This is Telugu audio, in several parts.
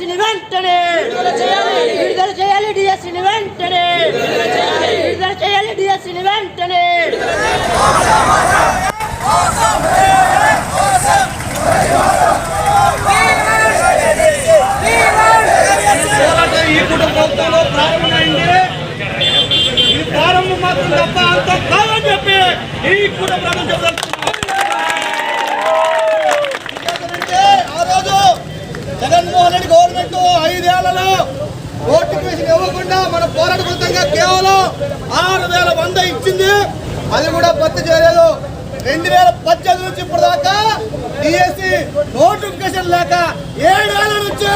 డిఎస్సిని వెంటనే. విడుదల చేయాలి. డిఎస్సిని వెంటనే. విడుదల చేయాలి. డిఎస్సిని వెంటనే. ఈ కుటుంబంలో ప్రారంభమైంది ఈ ప్రారంభం మాత్రం తప్ప నోటిఫికేషన్ ఇవ్వకుండా మన పోరాట ఫలితంగా కేవలం ఆరు వేల వంద ఇచ్చింది. అది కూడా భర్తీ చేయలేదు. రెండు వేల పద్దెనిమిది నుంచి ఇప్పుడు దాకా డిఎస్సి నోటిఫికేషన్ లేక ఏడేళ్ళ నుంచి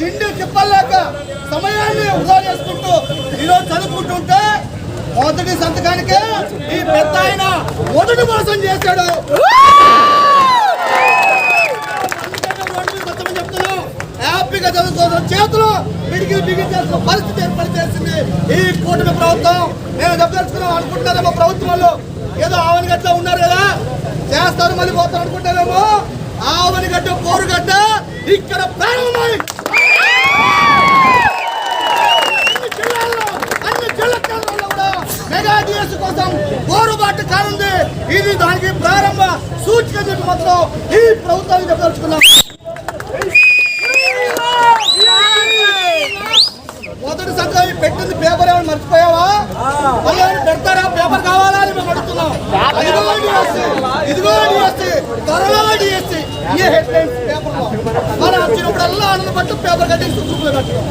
తిండి తిప్పలేక సమయాన్ని వృధా చేసుకుంటూ ఈరోజు చదువుకుంటుంటే మొదటి సంతకానికే ఈ పెద్ద ఆయన మొదటి మోసం చేశాడు. హ్యాపీగా చదువుకోవడం చేతులు పిడికిలు బిగించాల్సిన పరిస్థితి ఏర్పడిచేసింది ఈ కూటమి ప్రభుత్వం. మేము చెప్పదలుచుకున్నాం అనుకుంటున్నారేమో ప్రభుత్వంలో ఏదో ఆవనిగడ్డ ఉన్నారు కదా చేస్తారు మళ్ళీ పోతారు అనుకుంటారేమో. ఆవనిగడ్డ పోరుగడ్డ ఇక్కడ ప్రారంభమై. అన్ని కోసం పోరుబాటు కానుంది. ఇది దానికి ప్రారంభ సూచిక చెప్పి మాత్రం ఈ ప్రభుత్వానికి చెప్పదలుచుకున్నాం. పేపర్ ఏమైనా మర్చిపోయావా? మళ్ళీ ఏమైనా పెడతారా? పేపర్ కావాలా అని మేము అడుగుతున్నాం. ఇదిగో డిఎస్సి ఇదిగో డిఎస్సి త్వరలో డిఎస్సి. ఈ హెడ్ లైన్స్ పేపర్ మన వచ్చినప్పుడల్లా ఆనందపట్టు పేపర్ కట్టి గ్రూప్లో పెట్టడం